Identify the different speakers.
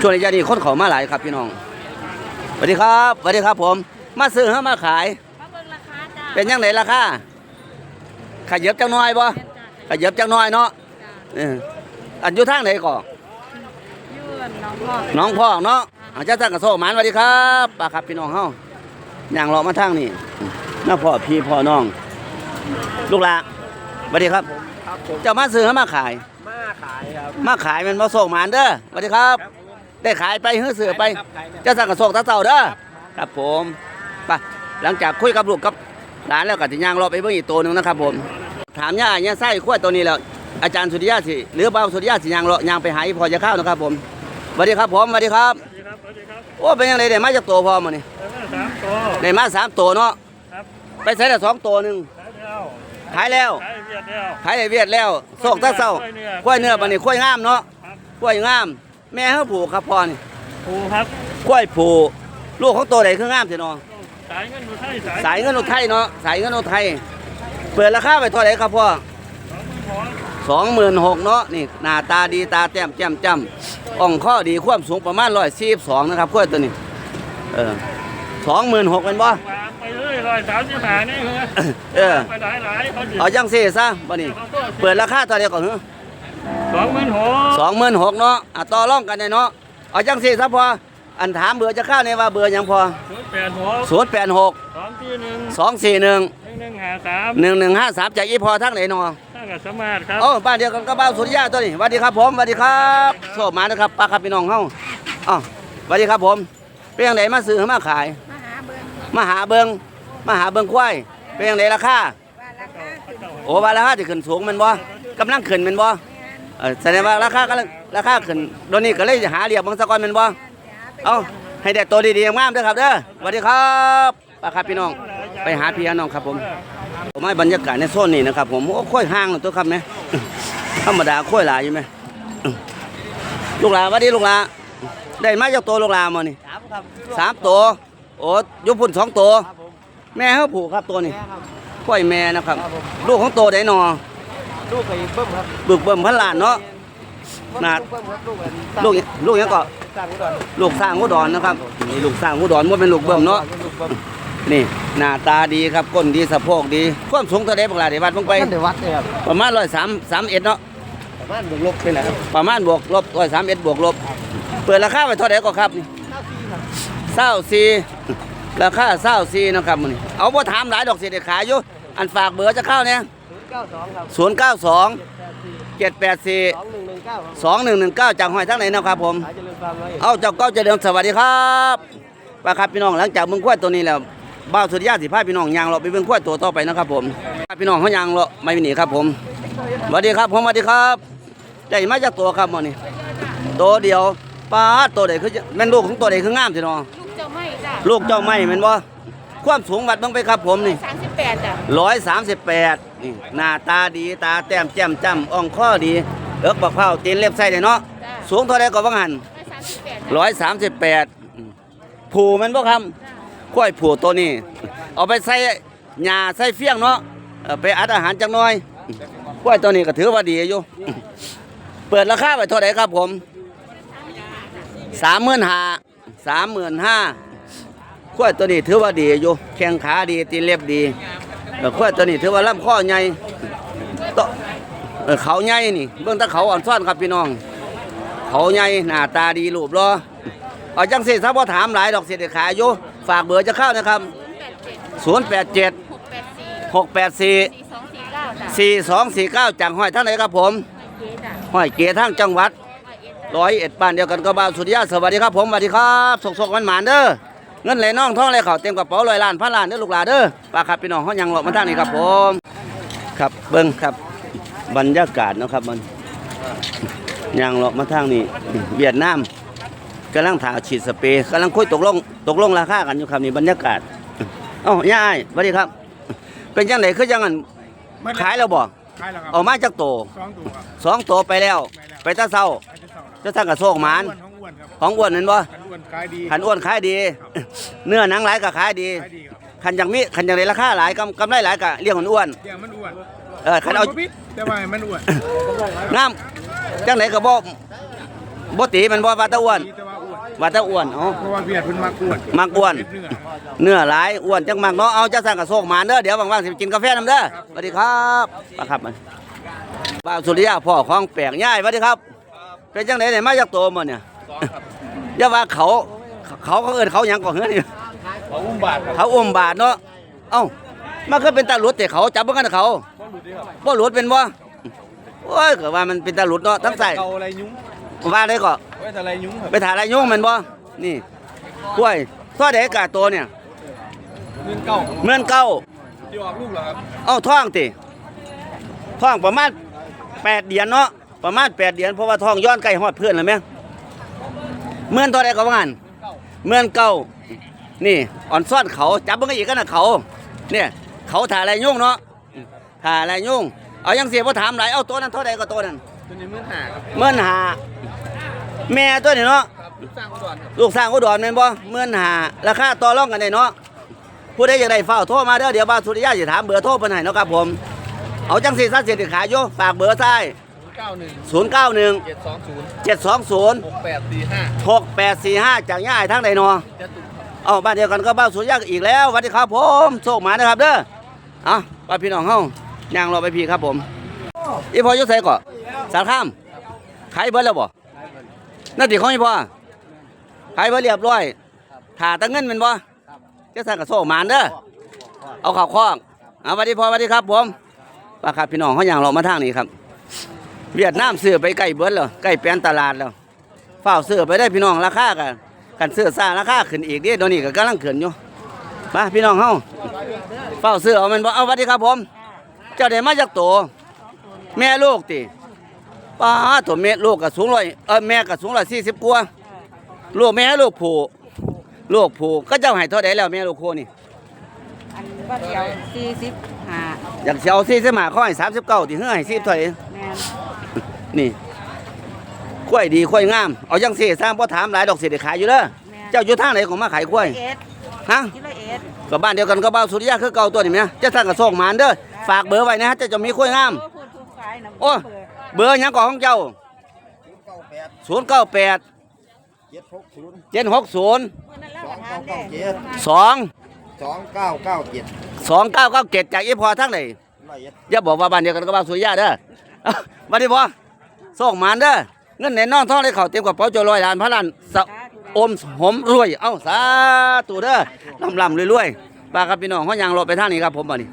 Speaker 1: ช่วงระยะนี้คนเขามาหลายครับพี่น้องสวัสดีครับสวัสดีครับผม มาซื้อเฮามาขาย
Speaker 2: มาเบิ่งราคาจ้า
Speaker 1: เป็นยังไงราคาขยับจังน้อยบ่ขยับจังน้อยเนาะเอออันอยู่ทางไหนก่อ
Speaker 2: ยื่นน้องพ่อ
Speaker 1: น้องพ่อเนาะอาจารย์ตั้งกระโซหมานสวัสดีครับป้าครับพี่น้องเฮาย่างเลาะมาทางนี่น้าพ่อพี่พ่อน้อง ลูกหลานสวัสดีครับ
Speaker 3: ครับผม
Speaker 1: เจ้ามาซื้อเฮามาขาย
Speaker 3: มา ขายครับ
Speaker 1: มาขายแมันมาส่งหมานเด้อสวัสดีครับได้ขายไปเฮือเสือไป
Speaker 3: ครับขายเนี่ย
Speaker 1: เจ้าสั่งกระโซกตาเต่าเด้อครับผมไปหลังจากคุยกับลูกกับหลานแล้วก็สิย่างรอไปเบิ่งอีกตัวหนึงนะครับผม ถามย่าย่าไส้ขั้วตัวนี้แล้วอาจารย์สุริยะสิหรือเบาสุริยะสิย่างรอย่างไปหาอีพอจะเข้านะครับผมสวัสดีครับผมสวัสดีครับ
Speaker 3: สวัสดีครับ สวัสดีครับ
Speaker 1: โอ้เป็นยังไงได้มาจากตัวพอมานี่
Speaker 3: เออสามตัว
Speaker 1: ได้มาสามตัวเนาะ
Speaker 3: ครับ
Speaker 1: ไปใส่แต่สองตัวหนึ่ง
Speaker 3: ขายแล้ว
Speaker 1: ขายแล้ว
Speaker 3: ขายเวียดแล้ว
Speaker 1: ขายไอ้เวียดแล้วโซกตาเศร้าขั้วเนื้อบันนี้ขั้วงามเนาะ
Speaker 3: ครับ
Speaker 1: ขั้วงาม แม่เขาผูกครับพ่อนี่
Speaker 3: ปูครับ
Speaker 1: ขั้วผูกลูกของตัวไหนคืองามสิเนาะ
Speaker 3: สายเงินดูไทยสาย
Speaker 1: สายเงินอุทัยเนาะสายเงินอุทัยเปิดราคาไปเท่าไหร่ครับพ่อ
Speaker 3: สองหมื่นหก
Speaker 1: สองหมื่นหกเนาะนี่หน้าตาดีตาแต้มแจ่มจ้ำอ่องข้อดีความสูงประมาณร้อยสี่สองนะครับขั้วตัวนี้เออสองหมื่นหกเป็นบ่
Speaker 3: วางไปเลย ร้อยสามสิบห้านี่เหรอ
Speaker 1: เออ
Speaker 3: ไปหลายหลายเขาดิ
Speaker 1: เอาจังซี่ซะบ่นี่เปิดราคาเท่าไหร่ก่อนเหรอ
Speaker 3: สองหมื่นหก
Speaker 1: สองหมื่นหกเนาะอะต่อรองกันได้เนาะเอาจังซี่ซะพออันถามเบอร์จะเข้าในว่าเบอร์ยังพอ
Speaker 3: ศูนย์แปดหก
Speaker 1: ศูนย์แปดหก
Speaker 3: สองที่หนึ่ง
Speaker 1: สองสี่หนึ่ง
Speaker 3: หนึ่งห้าสาม
Speaker 1: หนึ่งหนึ่งห้าสามจากอีพอทั้งไหนนาะ
Speaker 3: ถ้ากับสมาร์ทครับ
Speaker 1: โอ้บ้านเดียวกันก็บ้านสุริยะตัวนี้สวัสดีครับผมสวัสดีครับโชคมานะครับป้าครับพี่น้องเฮาอ๋อสวัสดีครับผมเป็นยังไงมาซื้อมาขาย
Speaker 2: มาหาเบิ่ง
Speaker 1: มาหาเบิง มาหาเบิงควายเป็นยังไงราคา
Speaker 2: ว่าราคาขึ้น
Speaker 1: โอ้ว่าราคาจะขึ้นสูงแมันบ่กำลังขึ้นแมันบ่เออแสดงว่าราคากำลังราคาขึ้นโดนนี้ก็เลยจะหาเรียบบางสะกอนแมันบ่เอาให้ได้ตัวดีๆงามๆเด้อครับเด้อสวัสดีครับป้าครับพี่น้องไปหาพี่น้องครับผมผมให้บรรยากาศในโซนนี้นะครับผมโอ้ค่อยห่างหน่อยตัวครับไหมธรรมดาค่อยหลายอยู่ไหมลูกหลานสวัสดีลูกหลานได้มาจากตัวลูกหลานมานี่
Speaker 3: สามครับ
Speaker 1: สามตัวโอ้อยุพุ่นสองตัว
Speaker 3: ครับผม
Speaker 1: แม่เขาผูกครับตัวนี้
Speaker 3: แม่ครับ
Speaker 1: ค่อยแม่นะครับลูกของตัวไดหนอ
Speaker 3: ลูกไปเบิ้มครับ
Speaker 1: บึกเบิ่มพันล้านเนาะนาด
Speaker 3: ลูกเบิ้มครับลูกอัน
Speaker 1: ลูกลูกหยังก็
Speaker 3: สร้างอุดร
Speaker 1: ลูกสร้างอุดรนะครับนี่ลูกสร้างอุดรว่าเป็นลูกเบิ่มเนาะ
Speaker 3: ลูกเบิ้ม
Speaker 1: นี่หน้าตาดีครับก้นดีสะโพกดีความสูงเท่าไดบักหลาเดี๋ยววัดลงไป
Speaker 3: ท่านได้วัดเลยครับ
Speaker 1: ประมาณร้อยสามสามเอ็ดเนาะ
Speaker 3: ประมาณบวกลบเป็นไรครับ
Speaker 1: ประมาณบวกลบร้อยสามเอ็ดบวกลบ เปิดราคาไปเท่าไหร่ก็ครับนี่
Speaker 3: เก้าสี่ครับ
Speaker 1: เศร้าซี ราคาเศร้าซีเนาะครับมันเอาบ่ถามหลายดอกเสียเด็ขายอยู่อันฝากเบอร์จะเข้าเนี่ย
Speaker 3: ศูนย์เก้าสองครับ
Speaker 1: ศูนย์เก้าสอง
Speaker 3: เจ็ดแปดสี่
Speaker 1: เจ็ดแปดสี่
Speaker 3: สองหนึ่งหนึ่งเก้าครับ
Speaker 1: สองหนึ่งหนึ่งเก้าจากหอยทั้งไหนเนาะครับผม
Speaker 3: ขายเจริญฟาร์มร้อยเอ็ด
Speaker 1: เอาเจ้าเก้าเจริญสวัสดีครับป้าครับพี่น้องหลังจากเบิ่งควายตัวนี้แล้วบ้าวสุดยอดสิพาพี่น้องยางเราะไปเบิ่งควายตัวต่อไปนะครับผมพาพี่น้องเขายางเราะไม่หนีครับผมสวัสดีครับผมสวัสดีครับได้มาจากตัวครับมื้อนี้ตัวเดียวป้าดตัวใดคือแม่นลูกของตัวใดคืองามสิเนาะ
Speaker 2: ลูกเจ้า ไม่จ้ะ
Speaker 1: ลูกเจ้าไม่แม่นบ่ความสูงวัดเบิ่งไปครับผมนี่
Speaker 2: สามสิบแปดจ้ะ
Speaker 1: ร้อยสามสิบแปดนี่หน้าตาดีตาแต้มแจ่มจ้ำอ่องข้อดีเอิกบักเผาวตีนเล็บไส้ได้เนาะ
Speaker 2: จ้ะ
Speaker 1: สูงเท่าไรก็ว่างหัน
Speaker 2: ร้อยสามสิบแปดจ้ะ
Speaker 1: ร้อยสามสิบแปดผูแมันบ่คำข้อยผูตัวนี้ เอาไปใส่หญ้าใส่เฟี้ยงเนาะเอาไปอัดอาหารจังน้อยข้อยตัวนี้ก็ถือว่าดีอยู่ เปิดราคาไปเท่าไหร่ครับผมสามหมื่นห้า สามหมื่นห้าข้อยตัวนี้ถือว่าดีอยู่แข้งขาดีตีนเล็บดีเออข้อยตัวนี้ถือว่าลำข้อใหญ่ตเออเขาใหญ่นี่ เบื้องตาเขาอ่อนซ่อนครับพี่น้อง เขาใหญ่หน้าตาดีรูปรอเอาจังสิถ้าบ่ถามหลายดอกเสียเด็ขายอยู่ฝากเบอร์จะเข้านะครับ
Speaker 2: แปดเจ็ด
Speaker 1: 087
Speaker 2: หกแปดสี่
Speaker 1: 684
Speaker 2: สี่สองสี่เก้าจ้ะ
Speaker 1: 4249จังห้อยท่านไหนครับผม
Speaker 2: เจ๊จ้ะ
Speaker 1: ห้อยเกียรทางจังหวัด
Speaker 2: ร้อยเอ็ดจ้ะ
Speaker 1: ร้อยเอ็ดบ้านเดียวกันก็บ่าวสุริยะสวัสดีครับผมสวัสดีครับสกๆมันหมานๆเด้อเงินไหลน่องท่องไหลเข่าเต็มกระเป๋าลอยล้านพันล้านเด้อลูกหลานเด้อป้าครับพี่น้องเฮายังเลาะมาทางนี้ครับผมครับเบิ่งครับบรรยากาศเนาะครับมันยังเลาะมาทางนี้เวียดนามกำลังถาฉีดสเปรย์กำลังคุยตกลงตกลงราคากันอยู่ครับนี่บรรยากาศเอ้าย่าอ้ายสวัสดีครับ เป็นจังไดคือจังอันขายแล้วบ่
Speaker 4: ขายแล้วครับ
Speaker 1: ออกมาจากโต
Speaker 4: สองตัวครับ
Speaker 1: สองโตไปแล้ว ไปแตาเศร้า
Speaker 4: ขายจะเศร้าแล้ว
Speaker 1: จะสั่งกระโซกหมาน
Speaker 4: อ้วนของอ้วนครับ
Speaker 1: ของอ้วนนั่นบ่
Speaker 4: ขันอ้วนขายดี
Speaker 1: ขันอ้วนขายดี เนื้อหนังหลายก็ขายดี
Speaker 4: ขายดีครับ
Speaker 1: ขันอย่างมีขันอย่างไรราคาหลายกำกำไรหลายก็เลี้ยงคนอ้วน
Speaker 4: เดี๋ยวมันอ้วน
Speaker 1: เออขันเอา
Speaker 4: บ่พิษแต่ว่ามันอ้วน
Speaker 1: น้ำจังไหนก็บอกบ่ตีมันบ่ว่าแตะอ้วน
Speaker 4: มีแต่ว่าอ้วน
Speaker 1: ว่าแตะอ้วนเอ๋อ
Speaker 4: เพราะว่าเวียดเพิ่นมักอ้วน
Speaker 1: มักอ้วน
Speaker 4: เนื้อ
Speaker 1: เนื้อหลายอ้วนจังมักเนาะเอาจะสั่งกระโซกหมาเด้อเดี๋ยวว่างๆสิไปกินกาแฟนำเด้อสวัสดีครับมาครับมาบ้าวสุริยะพ่อของแปลงย่ายสวัสดีครับ เป็นจังไดเนี่ยมาจากโตมาเนี่ยอย่าว่าเขาเขาเขาเอิ้นเขาหยังก่อนเฮ้ยนี่
Speaker 4: เขาอุ้มบาทครับ
Speaker 1: เขาอุ้มบาทเนาะเอ้ามันก็เป็นตาหลุดแต่เขาจับบ่กันเขา
Speaker 4: บ่หลุดเด้อครับ
Speaker 1: บ่หลุดเป็นบ่โอ้ยก็ว่ามันเป็นตาหลุดเนาะทั้งใส่
Speaker 4: เกาอะไรยุ้ง
Speaker 1: ว่าได้ก็
Speaker 4: ไว้แต่อะไรยุ้งครับ
Speaker 1: ไปถ่ายอะไรยุ่งแมันบ่นี่กล้วยท่อเด็กกาโตเนี่ย
Speaker 4: เงินเก่า
Speaker 1: เหมือนเก่า
Speaker 4: ที่ออกลูกเหรอครับ
Speaker 1: เอ้าท้องติท้องประมาณแปดเดือนเนาะ ประมาณแปดเดือนเพราะว่าท้องย้อนใกล้ฮอดเพื่อนแล้วแม่เหมือนตัวใดก็ว่างั้นเหมือนเก่านี่อ่อนซ่อนเขาจับมันก็อีกกันนะเขาเนี่ยเขาถ่ายอะไรยุ่งเนาะถ่ายอะไรยุ่งเอายังเสียบ่ถามหลายเอาตัวนั้นเท่าใดก็ตัวนั้น
Speaker 4: ตัวนี้มื่นหาครับ
Speaker 1: เหมือนหาแม่ตัวนี้เนาะ
Speaker 4: ครับลูกสร้างอุดรครับ
Speaker 1: ลูกสร้างอุดรแม่นบ่เหมือนหาราคาต่อรองกันได้เนาะผู้ใดอยากได้เฝ้าโทรมาเด้อเดี๋ยวบ้านสุริยะสิถามเบอร์โทรเพิ่นให้เนาะครับผมเอาจังซี่ซะเสียติขายอยู่ฝากเบอร์ ซ้าย
Speaker 4: เก้าหนึ่ง
Speaker 1: 091
Speaker 4: เจ็ดสองศูนย์
Speaker 1: 720
Speaker 4: หกแปดสี่ห้า
Speaker 1: 6845จากย่ายทางใดเนาะ
Speaker 4: จะตุก
Speaker 1: เอาบ้านเดียวกันก็บ้านสุริยะอีกแล้วสวัสดีครับผมโชคหมานะครับเด้อเอาไปพี่น้องเฮาย่างรอไปพี่ครับผมอีพออยู่ไสก่อสารคามขายเบิดแล้วบ่นั่นติของอีพอขายเบิดเรียบร้อยถ่าแตั้งเงินแม่นบ่จะสั่งกับโชคหมานเด้อเอาข้าวคล้องเอาสวัสดีพ่อสวัสดีครับผมป้าครับพี่น้องเขาย่างรอมาทางนี้ครับ เวียดนามซื้อไปใกล้เบิดแล้วใกล้แปลนตลาดแล้วเฝ้าวซื้อไปได้พี่น้องราคากันกันซื้อซ่าราคาขึ้นอีกเดิเดี๋ยวนี้ก็กำลังขึ้นอยู่มาพี่น้องเฮาเฝ้าวซื้อเอาแมันบ่เอาสวัสดีครับผมเจ้าได้มาจากโตแม่ลูกติป้าตัวแม่ลูกก็สูงร้อยเออแม่ก็สูงร้อยสี่สิบกว่าลูกแม่ลูกผู้ลูกผู้ก็เจ้าให้เท่าใดแล้วแม่ลูกคู่นี่
Speaker 2: อันว่าเดียวสี่สิบห้า
Speaker 1: อยากสิเอาสี่สิบห้าข้อให้สามสิบเก้าติเฮือให้สิบเท่าไหร่
Speaker 2: แม่ น
Speaker 1: นี่กล้วยดีกล้วยงาม เอาจังสี่สร้างพ่ถามหลายดอกเสียขายอยู่เด้อ
Speaker 2: แม่น
Speaker 1: เจ้าอยู่ทางไหนของมาขายกล้วย
Speaker 2: เอ็ด
Speaker 1: ฮะ
Speaker 2: กิโลเอ็ด
Speaker 1: กับบ้านเดียวกันก็บ้านสุริยะคือเก่าตัวนี่แม่จะสั่งกระส่งหมานเด้อฝากเบอร์ไว้นะฮะเจะจะมีกล้วยงาม
Speaker 2: โอ้พูดทุกฝ่ายนะ
Speaker 1: โอ้เบอร์หยังก่อนของเจ้าศูนย์เก้าแปด
Speaker 3: เจ็ดหกศูนย์
Speaker 1: เจ็ดหกศูนย์
Speaker 2: เมื่อนั้นแล้วก็ถามเด้
Speaker 3: เจ็ด
Speaker 1: สอง
Speaker 3: สองเก้าเก้าเจ็ด
Speaker 1: สองเก้าเก้าเจ็ดจากอีพอทั้งไหน
Speaker 3: ร้อยเอ็ด
Speaker 1: อย่าบอกว่าบ้านเดียวกันก็บ้านสุริยะเด้อเอามาดิพอ ส่งหมานเด้อเงินในน้องท้องได้เข่าเต็มกระเป๋าโจรอยล้านพระล้านสะอมหอมรวย เอ้าสาธุเด้อลำลำรวยๆป้ากับพี่น้องเขายางรถไปทางนี้ครับผมบ่นี่